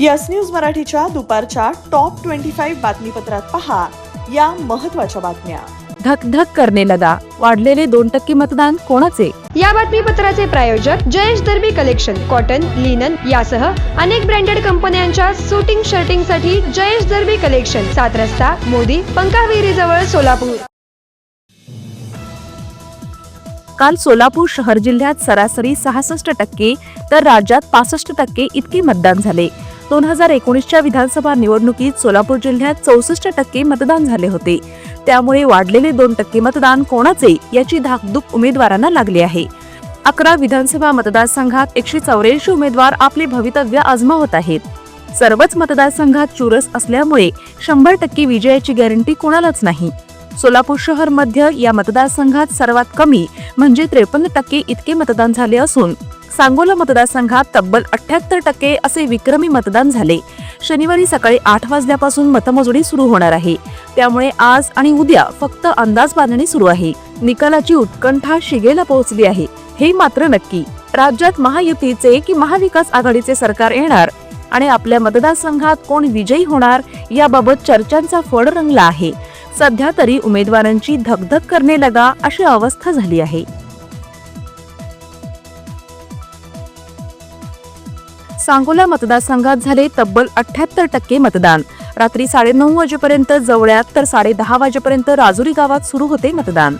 Yes news मराठीच्या दुपारच्या top twenty five बातमीपत्रात पहा या महत्त्वाच्या बातम्या. धक धक करने लगा वाढलेले दोन टक्के मतदान कोणाचे? या बातमीपत्राचे प्रायोजक Jayesh Darbi collection cotton linen यासह अनेक ब्रँडेड कंपन्यांच्या सुटिंग शर्टिंगसाठी जयेश दर्बी कलेक्शन सात रस्ता मोदी पंकाविरी जवळ सोलापूर. काल सोलापूर शहर जिल्ह्यात सरासरी सहासष्ट टक्के तर राज्यात पासष्ट टक्के इतके मतदान झाले. दोन हजार एकोणीसच्या विधानसभा निवडणुकीत सोलापूर जिल्ह्यात चौसष्ट टक्के मतदान झाले होते. त्यामुळे वाढलेले दोन टक्के मतदान कोणाचे याची धाकधूक उमेदवारांना लागली आहे. अकरा विधानसभा मतदारसंघात एकशे चौऱ्याऐंशी उमेदवार आपले भवितव्य आजमावत आहेत. सर्वच मतदारसंघात चुरस असल्यामुळे शंभर टक्के विजयाची गॅरंटी कोणालाच नाही. सोलापूर शहर मध्य या मतदारसंघात सर्वात कमी म्हणजे त्रेपन्न टक्के इतके मतदान झाले असून सांगोला मतदारसंघात तब्बल अठ्याहत्तर टक्के असे विक्रमी मतदान झाले. शनिवारी सकाळी आठ वाजल्यापासून मतमोजणी सुरू होणार आहे. त्यामुळे आज आणि उद्या फक्त अंदाज बांधणी सुरू आहे. निकालाची उत्कंठा शिगेला पोहोचली आहे. हे मात्र नक्की. राज्यात महायुतीचे की महाविकास आघाडीचे सरकार येणार? आणि आपल्या मतदारसंघात कोण विजयी होणार? याबाबत चर्चांचा फड रंगला आहे. सध्या तरी उमेदवारांची धकधक करणे लगा अशी अवस्था झाली आहे. सांगोला मतदारसंघात झाले तब्बल अठ्याहत्तर टक्के मतदान. रात्री साडेनऊ वाजेपर्यंत जवळ्यात तर साडे दहा वाजेपर्यंत राजुरी गावात सुरू होते मतदान.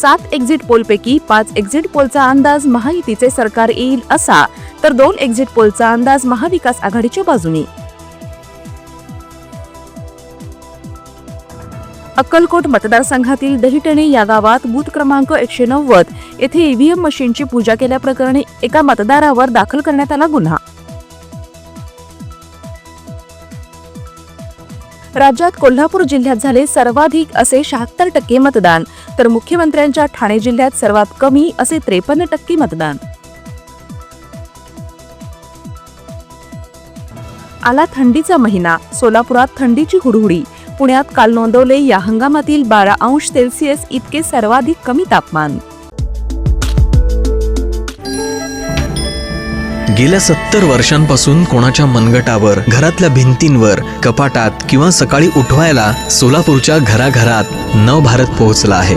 सात एक्झिट पोलपैकी पाच एक्झिट पोलचा अंदाज महायुतीचे सरकार येईल असा तर दोन एक्झिट पोलचा अंदाज महाविकास आघाडीच्या बाजूने. अक्कलकोट मतदारसंघातील दहिटणे या गावात बूथ क्रमांक एकशे नव्वद येथे ईव्हीएम मशीनची पूजा केल्याप्रकरणी एका मतदारावर दाखल करण्यात आला गुन्हा. राज्यात कोल्हापूर जिल्ह्यात झाले सर्वाधिक असे शहात्तर टक्के मतदान तर मुख्यमंत्र्यांच्या ठाणे जिल्ह्यात सर्वात कमी असे त्रेपन्न टक्के मतदान. आला थंडीचा महिना सोलापुरात थंडीची हुडहुडी पुण्यात काल नोंदवले या हंगामातील बारा अंश सेल्सिअस इतके सर्वाधिक कमी तापमान. गेल्या सत्तर वर्षांपासून कोणाच्या मनगटावर घरातल्या भिंतींवर कपाटात किंवा सकाळी उठवायला सोलापूरच्या घराघरात नव भारत पोहोचला आहे.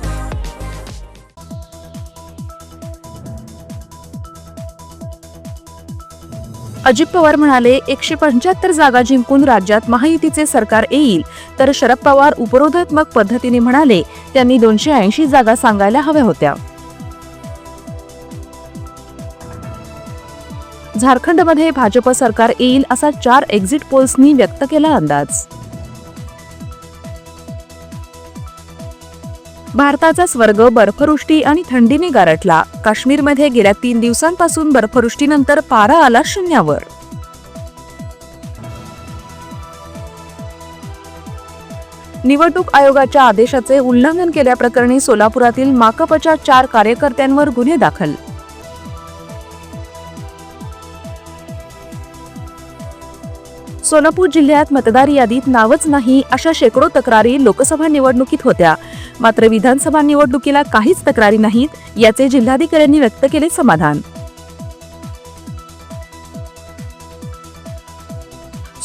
अजित पवार म्हणाले एकशे पंच्याहत्तर जागा जिंकून राज्यात महायुतीचे सरकार येईल. तर शरद पवार उपरोधात्मक पद्धतीने म्हणाले त्यांनी दोनशे ऐंशी जागा सांगायला हव्या होत्या. झारखंडमध्ये भाजप सरकार येईल असा चार एक्झिट पोल्सनी व्यक्त केला अंदाज. भारताचा स्वर्ग बर्फवृष्टी आणि थंडीने गारटला काश्मीरमध्ये गेल्या तीन दिवसांपासून बर्फवृष्टीनंतर पारा आला शून्यावर. निवडणूक आयोगाच्या आदेशाचे उल्लंघन केल्याप्रकरणी सोलापुरातील माकपच्या चार कार्यकर्त्यांवर गुन्हे दाखल. सोलापूर जिल्ह्यात मतदार यादीत नावच नाही अशा शेकडो तक्रारी लोकसभा निवडणुकीत होत्या. मात्र विधानसभा निवडणुकीला काहीच तक्रारी नाहीत याचे जिल्हाधिकाऱ्यांनी व्यक्त केले समाधान.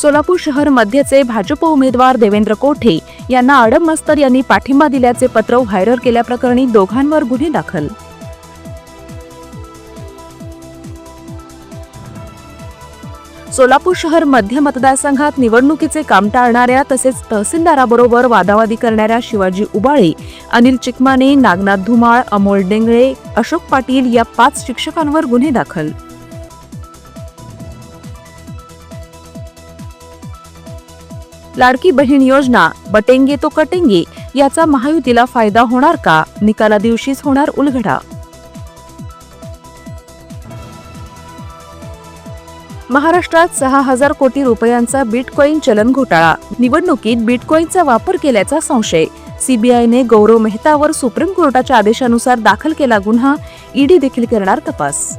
सोलापूर शहर मध्यचे भाजप उमेदवार देवेंद्र कोठे यांना आडम मस्तर यांनी पाठिंबा दिल्याचे पत्र व्हायरल केल्याप्रकरणी दोघांवर गुन्हे दाखल. सोलापूर शहर मध्य मतदारसंघात निवडणुकीचे काम टाळणाऱ्या तसेच तहसीलदाराबरोबर वादावादी करणाऱ्या शिवाजी उबाळे अनिल चिकमाने नागनाथ धुमाळ अमोल डेंगळे अशोक पाटील या पाच शिक्षकांवर गुन्हे दाखल. लाडकी बहीण योजना बटेंगे तो कटेंगे याचा महायुतीला फायदा होणार का? निकाला दिवशीच होणार उलगडा महाराष्ट्रात सहा हजार कोटी रुपयांचा बिटकॉईन चलन घोटाळा. निवडणुकीत बिटकॉईनचा वापर केल्याचा संशय. सीबीआयने गौरव मेहतावर सुप्रीम कोर्टाच्या आदेशानुसार दाखल केला गुन्हा. ईडी देखील करणार तपास.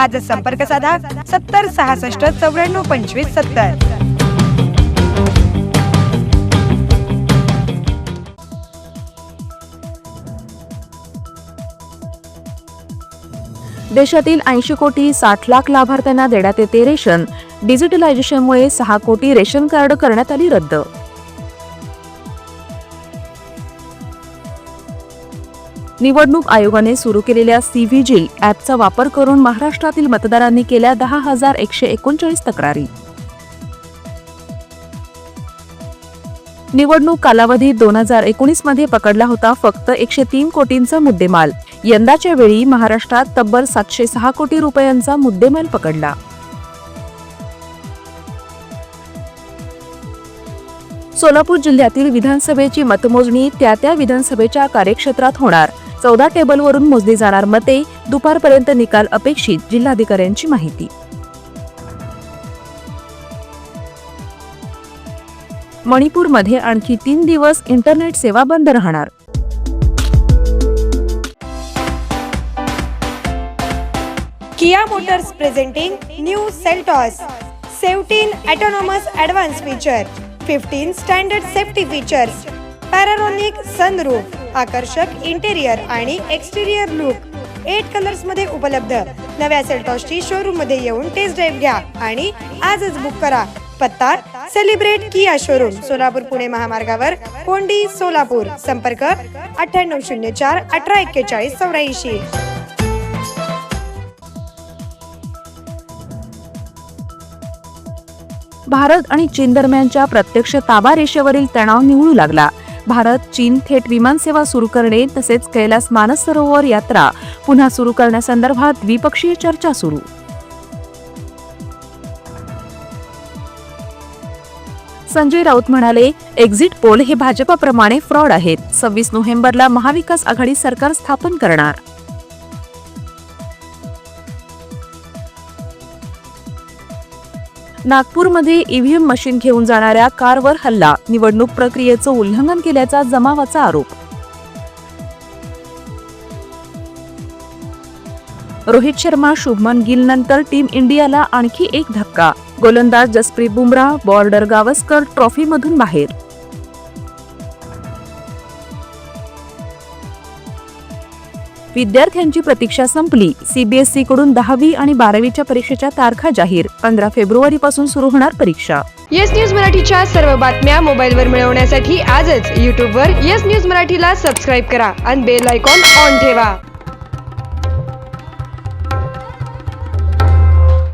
आजच संपर्क साधा सत्तर सहासष्ट चौऱ्याण्णव पंचवीस सत्तर. देशातील ऐंशी कोटी साठ लाख लाभार्थ्यांना देण्यात येते रेशन. डिजिटलायझेशनमुळे सहा कोटी रेशन कार्ड करण्यात आली रद्द. निवडणूक आयोगाने सुरू केलेल्या सी व्हिजिल ॲपचा वापर करून महाराष्ट्रातील मतदारांनी केल्या दहा हजार एकशे एकोणचाळीस तक्रारी. निवडणूक कालावधी दोन हजार एकोणीसमध्ये पकडला होता फक्त एकशे तीन कोटींचा मुद्देमाल. यंदाच्या वेळी महाराष्ट्रात तब्बल सातशे सहा कोटी रुपयांचा मुद्देमाल पकडला. सोलापूर जिल्ह्यातील विधानसभेची मतमोजणी त्या त्या विधानसभेच्या कार्यक्षेत्रात होणार. चौदा टेबलवरून मोजली जाणार मते दुपारपर्यंत निकाल अपेक्षित जिल्हाधिकाऱ्यांची माहिती. मणिपूरमध्ये आणखी तीन दिवस इंटरनेट सेवा बंद राहणार. Kia Motors presenting new Seltos seventeen autonomous advance feature fifteen standard safety features panoramic sunroof आकर्षक इंटेरियर आणि एक्सटेरियर लुक एट कलर्समध्ये उपलब्ध. नव्या सेल्टॉसची शोरूममध्ये येऊन टेस्ट ड्राईव्ह घ्या आणि आजच बुक करा. पत्ता celebrate Kia showroom Solapur Pune महामार्गावर कोंडी सोलापूर. संपर्क अठ्ठ्याण्णव शून्य चार अठरा एक्केचाळीस चौऱ्याऐंशी. भारत आणि चीन दरम्यानच्या प्रत्यक्ष ताबा रेषेवरील तणाव निवळू लागला. भारत चीन थेट विमानसेवा सुरू करणे तसेच कैलास मानस सरोवर यात्रा पुन्हा सुरू करण्यासंदर्भात द्विपक्षीय चर्चा सुरू. संजय राऊत म्हणाले एक्झिट पोल हे भाजपाप्रमाणे फ्रॉड आहेत. सव्वीस नोव्हेंबरला महाविकास आघाडी सरकार स्थापन करणार. नागपूरमध्ये ईव्हीएम मशीन घेऊन जाणाऱ्या कारवर हल्ला. निवडणूक प्रक्रियेचं उल्लंघन केल्याचा जमावाचा आरोप. रोहित शर्मा शुभमन गिल नंतर टीम इंडियाला आणखी एक धक्का. गोलंदाज जसप्रीत बुमराह बॉर्डर गावस्कर ट्रॉफीमधून बाहेर. विद्यार्थ्यांची प्रतीक्षा संपली. सीबीएसई कडून दहावी आणि बारावीच्या परीक्षेच्या तारखा जाहीर. पंधरा फेब्रुवारी पासून सुरू होणार परीक्षा. येस न्यूज मराठीच्या सर्व बातम्या मोबाईलवर मिळवण्यासाठी आजच यूट्यूबवर येस न्यूज मराठीला सबस्क्राईब करा आणि बेल आयकॉन ऑन ठेवा.